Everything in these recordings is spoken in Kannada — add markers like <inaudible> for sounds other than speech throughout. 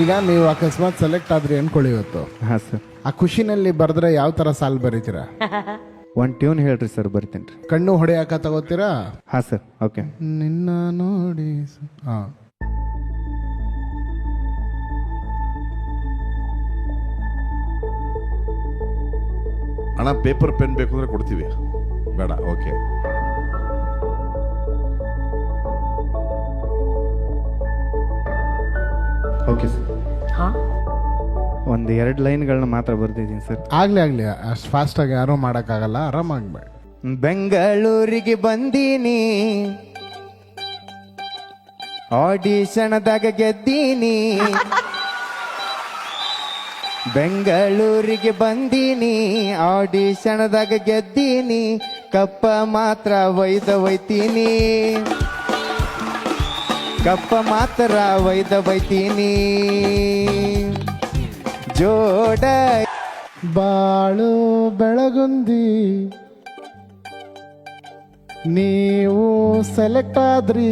ಈಗ ನೀವು ಅಕಸ್ಮಾತ್ ಸೆಲೆಕ್ಟ್ ಆದ್ರೆ ಅನ್ಕೊಳ್ಳಿ ಇವತ್ತು. ಹಾಂ ಸರ್ ಆ ಖುಷಿನಲ್ಲಿ ಬರೆದ್ರೆ ಯಾವ ತರ ಸಾಲ್ ಬರೀತೀರಾ? <laughs> ಒಂದು ಟ್ಯೂನ್ ಹೇಳ್ರಿ ಸರ್ ಬರ್ತೀನಿ ರೀ. ಕಣ್ಣು ಹೊಡೆಯಾಕ ತಗೋತೀರಾ? ಹಾಂ ಸರ್ ಓಕೆ ನಿನ್ನ ನೋಡಿ ಹಾ. ಅಣ್ಣ ಪೇಪರ್ ಪೆನ್ ಬೇಕು ಅಂದ್ರೆ ಕೊಡ್ತೀವಿ. ಬೇಡ ಓಕೆ ಓಕೆ ಸರ್. ಹಾ? ಒಂದು ಎರಡು ಲೈನ್ಗಳನ್ನ ಮಾತ್ರ ಬರ್ದಿದ್ದೀನಿ ಸರ್. ಆಗ್ಲಿ ಆಗ್ಲಿ ಅಷ್ಟು ಫಾಸ್ಟ್ ಆಗಿ ಯಾರು ಮಾಡಕ್ಕಾಗಲ್ಲ ಆರಾಮಾಗಿ ಮಾಡಿ. ಬೆಂಗಳೂರಿಗೆ ಬಂದೀನಿ. ಆಡಿಷನ್ದಾಗ ಗೆದ್ದೀನಿ. ಬೆಂಗಳೂರಿಗೆ ಬಂದೀನಿ. ಆಡಿಷನ್ದಾಗ ಗೆದ್ದೀನಿ. ಕಪ್ಪ ಮಾತ್ರ ಒಯ್ದ ಒಯ್ತೀನಿ. ಕಪ್ಪ ಮಾತ್ರ ಒಯ್ದ ಒಯ್ತೀನಿ ಜೋಡ ಬಾಳು ಬೆಳಗುಂದಿ ನೀವು ಸೆಲೆಕ್ಟ್ ಆದ್ರಿ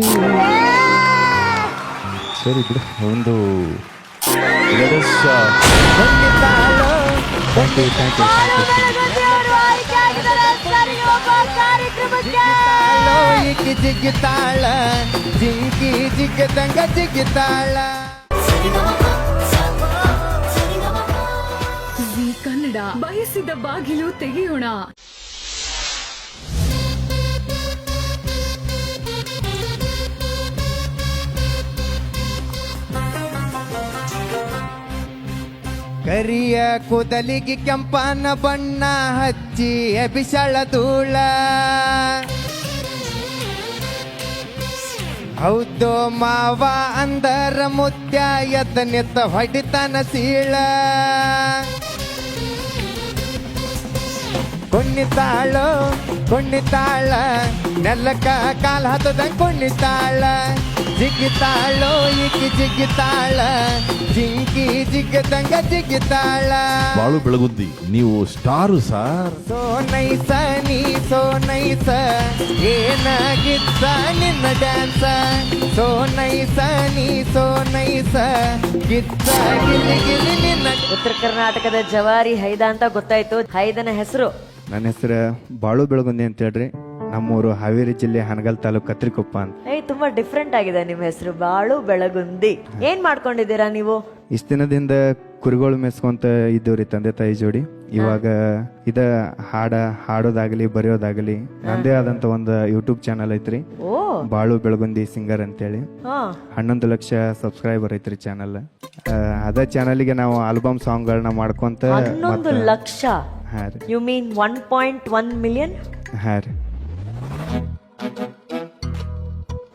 ಸರಿ ಬಿಡು ಒಂದು let us, uh, ಬಂದಿದ್ದಾಳು ಈಕಿ ಜಿಗಿತಾಳ ಜಿಂಕಿ ಜಿಗದಂಗ ಜಿಗಿತಾಳ ಜಿ ಕನ್ನಡ ಬಯಸಿದ ಬಾಗಿಲು ತೆಗೆಯೋಣ. ಕರಿಯ ಕೂದಲಿಗೆ ಕೆಂಪನ ಬಣ್ಣ ಹಚ್ಚಿ ಅಭಿಷಳ ಧೂಳ. ಹೌದು ಮಾವ ಅಂದರ ಮುತ್ಯ ಎದ್ದ ನಿತ್ತ ಹೊಡಿತನ ಸೀಳ. ಕುಣ್ಣಿತಾಳು ಕುಣ್ಣಿತಾಳ ನೆಲ್ಲಕ್ಕ ಕಾಲ ಹತ್ತದ ಕುಣ್ಣಿತಾಳ ಜಿಗಿತಾಳು ಈಕಿ ಜಿಗಿತಾಳ. ಜಿಂಕಿ ಜಿಗದಂಗ ಜಿಗಿತಾಳ. ಬಾಳು ಬೆಳಗುದ್ದಿ ನೀವು ಸ್ಟಾರು ಸಾರ್. ಸೋನೈಸ ನೀ ಸೋನೈಸ ಏನಾಗಿತ್ತ ನಿನ್ನ ಡ್ಯಾನ್ಸ? ಸೋನೈಸ ನೀ ಸೋನೈಸ ಗಿತ್ತ ಗಿಲಿ ಗಿಲಿ ನಿನ್ನ ಉತ್ತರ ಕರ್ನಾಟಕದ ಜವಾರಿ ಹೈದ ಅಂತ ಗೊತ್ತಾಯ್ತು. ಹೈದನ ಹೆಸರು? ನನ್ನ ಹೆಸರು ಬಾಳು ಬೆಳಗುಂದಿ ಅಂತ ಹೇಳ್ರಿ. ನಮ್ಮೂರು ಹಾವೇರಿ ಜಿಲ್ಲೆ ಹನಗಲ್ ತಾಲೂಕು ಕತ್ರಿಕೊಪ್ಪ ಅಂತ. ತುಂಬಾ ಡಿಫ್ರೆಂಟ್ ಆಗಿದೆ ನಿಮ್ಮ ಹೆಸರು. ಬಾಳು ಬೆಳಗುಂದಿ. ಏನ್ ಮಾಡ್ಕೊಂಡಿದ್ದೀರಾ ನೀವು? ಇಷ್ಟ ದಿನದಿಂದ ಕುರಿಗಳು ಮೆಸ್ಕೊಂತ ಇದ್ದೇವ್ರಿ ತಂದೆ ತಾಯಿ ಜೋಡಿ. ಇವಾಗ ಇದ ಹಾಡ ಹಾಡೋದಾಗಲಿ ಬರೆಯೋದಾಗಲಿ ನಂದೇ ಆದಂತ ಒಂದು ಯೂಟ್ಯೂಬ್ ಚಾನಲ್ ಐತ್ರಿ. ಓ. ಬಾಳು ಬೆಳಗುಂದಿ ಸಿಂಗರ್ ಅಂತೇಳಿ. ಹಾ. ಹನ್ನೊಂದು ಲಕ್ಷ ಸಬ್ಸ್ಕ್ರೈಬರ್ ಐತ್ರಿ ಚಾನಲ್ ಅದ ಚಾನಲ್ಗೆ ನಾವು ಆಲ್ಬಮ್ ಸಾಂಗ್ಗಳನ್ನ ಮಾಡ್ಕೊಂತ ಹನ್ನೊಂದು ಮತ್ತ- ಲಕ್ಷ? ಹಾ ರೀ. You mean one point one million ಹಾ ರೀ.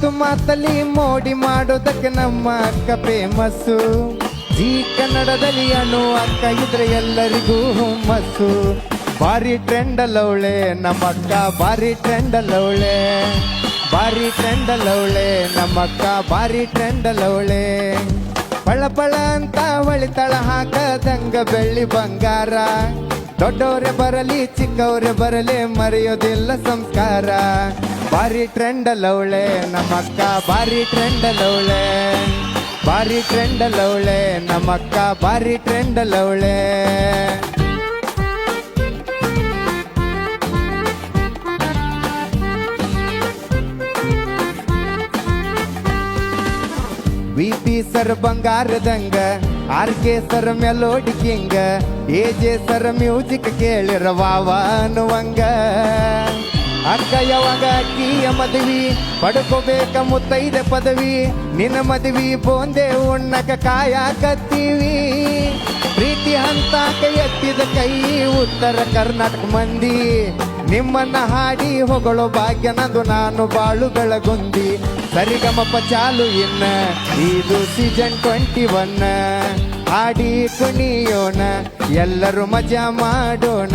ಮಾತು ಮಾತಲ್ಲಿ ಮೋಡಿ ಮಾಡೋದಕ್ಕೆ ನಮ್ಮ ಅಕ್ಕ ಫೇಮಸ್ಸು ಈ ಕನ್ನಡದಲ್ಲಿ ಅನು ಅಕ್ಕ ಇದ್ರೆ ಎಲ್ಲರಿಗೂ ಹುಮ್ಮಸ್ಸು. ಭಾರಿ ಟ್ರೆಂಡ್ ಅಲ್ಲವಳೆ ನಮ್ಮ ಅಕ್ಕ ಭಾರಿ ಟ್ರೆಂಡ್ ಅಲ್ಲವಳೆ ಭಾರಿ ಟ್ರೆಂಡ್ ಅಲ್ಲವಳೆ ನಮ್ಮ ಅಕ್ಕ ಭಾರಿ ಟ್ರೆಂಡ್ ಅಲ್ಲವಳೆ ಪಳ ಪಳ ಅಂತ ಹೊಳಿತಳ ಹಾಕದಂಗ ಬೆಳ್ಳಿ ಬಂಗಾರ. ದೊಡ್ಡವರೇ ಬರಲಿ, ಚಿಕ್ಕವರೇ ಬರಲಿ, ಮರೆಯೋದಿಲ್ಲ ಸಂಸ್ಕಾರ. ಭಾರಿ ಟ್ರೆಂಡ್ ಅಲ್ಲವಳೆ ನಮ್ಮ ಅಕ್ಕ ಭಾರಿ ಟ್ರೆಂಡ್ ಅಲ್ಲವಳೆ ಭಾರಿ ಟ್ರೆಂಡ್ ಅಲ್ಲವಳೆ ನಮ್ಮಕ್ಕ ಭಾರಿ ಟ್ರೆಂಡ್ ಅಲ್ಲವಳೆ V P sir ಬಂಗಾರದಂಗ R K sir melody king A J sir music ಕೇಳಿರ ವಾವ ಅನ್ನುವಂಗ. ಅಕ್ಕ ಯಾವಾಗ ಅಕ್ಕಿಯ ಮದುವಿ, ಪಡ್ಕೋಬೇಕ ಮುತ್ತೈದ ಪದವಿ. ನಿನ್ನ ಮದುವಿ ಬೋಂದೆ ಉಣ್ಣಕ ಕಾಯಕತ್ತೀವಿ ಪ್ರೀತಿ ಹಂತಾಕ ಎತ್ತಿದ ಕೈ, ಉತ್ತರ ಕರ್ನಾಟಕ ಮಂದಿ. ನಿಮ್ಮನ್ನ ಹಾಡಿ ಹೊಗಳೋ ಭಾಗ್ಯ ನಂದು, ನಾನು ಬಾಳುಗಳ ಗುಂದಿ. ಸರಿಗಮಪ ಚಾಲು ಇನ್ನ, ಇದು ಸೀಸನ್ ಟ್ವೆಂಟಿ ಒನ್ ಹಾಡಿ ಕುಣಿಯೋಣ ಎಲ್ಲರೂ ಮಜಾ ಮಾಡೋಣ.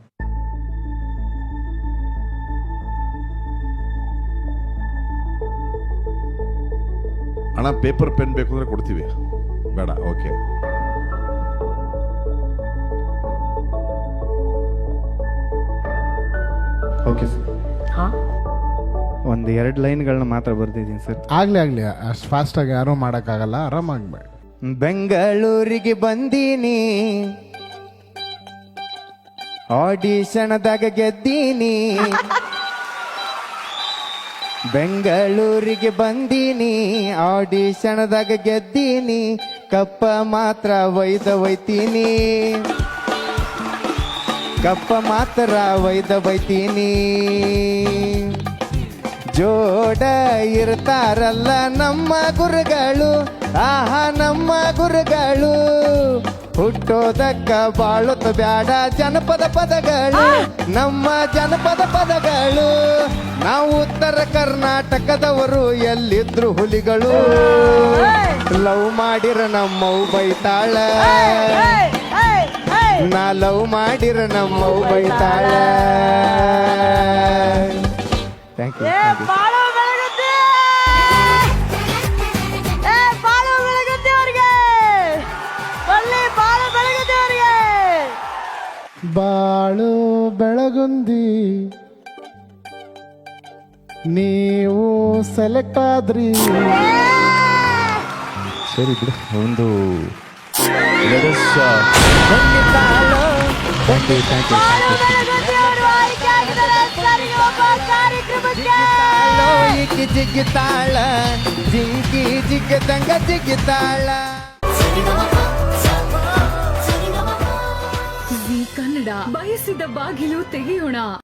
ಅಣ್ಣ ಪೇಪರ್ ಪೆನ್ ಬೇಕು ಅಂದ್ರೆ ಕೊಡ್ತೀವಿ. ಬೇಡ ಓಕೆ ಓಕೆ ಸರ್ ಹಾ? ಒಂದು ಎರಡು ಲೈನ್ಗಳನ್ನ ಮಾತ್ರ ಬರ್ತಿದ್ದೀನಿ ಸರ್ ಆಗ್ಲಿ ಆಗ್ಲಿ ಅಷ್ಟು ಫಾಸ್ಟ್ ಆಗಿ ಮಾಡೋಕ್ಕಾಗಲ್ಲ ಆರಾಮಾಗಿ ಆರಾಮಾಗ್ಬೇಡ ಬೆಂಗಳೂರಿಗೆ ಬಂದೀನಿ. ಆಡಿಷನ್ದಾಗ ಗೆದ್ದೀನಿ. ಬೆಂಗಳೂರಿಗೆ ಬಂದೀನಿ ಆಡಿಷನ್ದಾಗ ಗೆದ್ದೀನಿ, ಕಪ್ಪ ಮಾತ್ರ ಒಯ್ದ ಒಯ್ತೀನಿ. ಕಪ್ಪ ಮಾತ್ರ ಒಯ್ದ ಬೈತೀನಿ ಜೋಡ ಇರ್ತಾರಲ್ಲ ನಮ್ಮ ಗುರುಗಳು, ಆಹಾ ನಮ್ಮ ಗುರುಗಳು. ಹುಟ್ಟೋದಕ್ಕ ಬಾಳುತ್ತ ಬ್ಯಾಡ ಜನಪದ ಪದಗಳು. ನಮ್ಮ ಜನಪದ ಪದಗಳು. ನಾವು ಉತ್ತರ ಕರ್ನಾಟಕದವರು ಎಲ್ಲಿದ್ರು ಹುಲಿಗಳು. ಲವ್ ಮಾಡಿರ ನಮ್ಮವು ಬೈತಾಳ. ನಾ ಲವ್ ಮಾಡಿರ ನಮ್ಮವು ಬೈತಾಳ. Thank you Belagundi. ನೀವು ಸೆಲೆಕ್ಟ್ ಆದ್ರಿ. ಸರಿ ಬಿಡು ಒಂದು Let us, uh, ಈಕಿ ಜಿಗ್ಗಿತಾಳ ಜಿಂಕಿ ಜಿಗ್ಗದಂಗ ಜಿಗ್ಗಿತಾಳ ಕನ್ನಡ ಬಯಸಿದ ಬಾಗಿಲು ತೆಗೆಯೋಣ.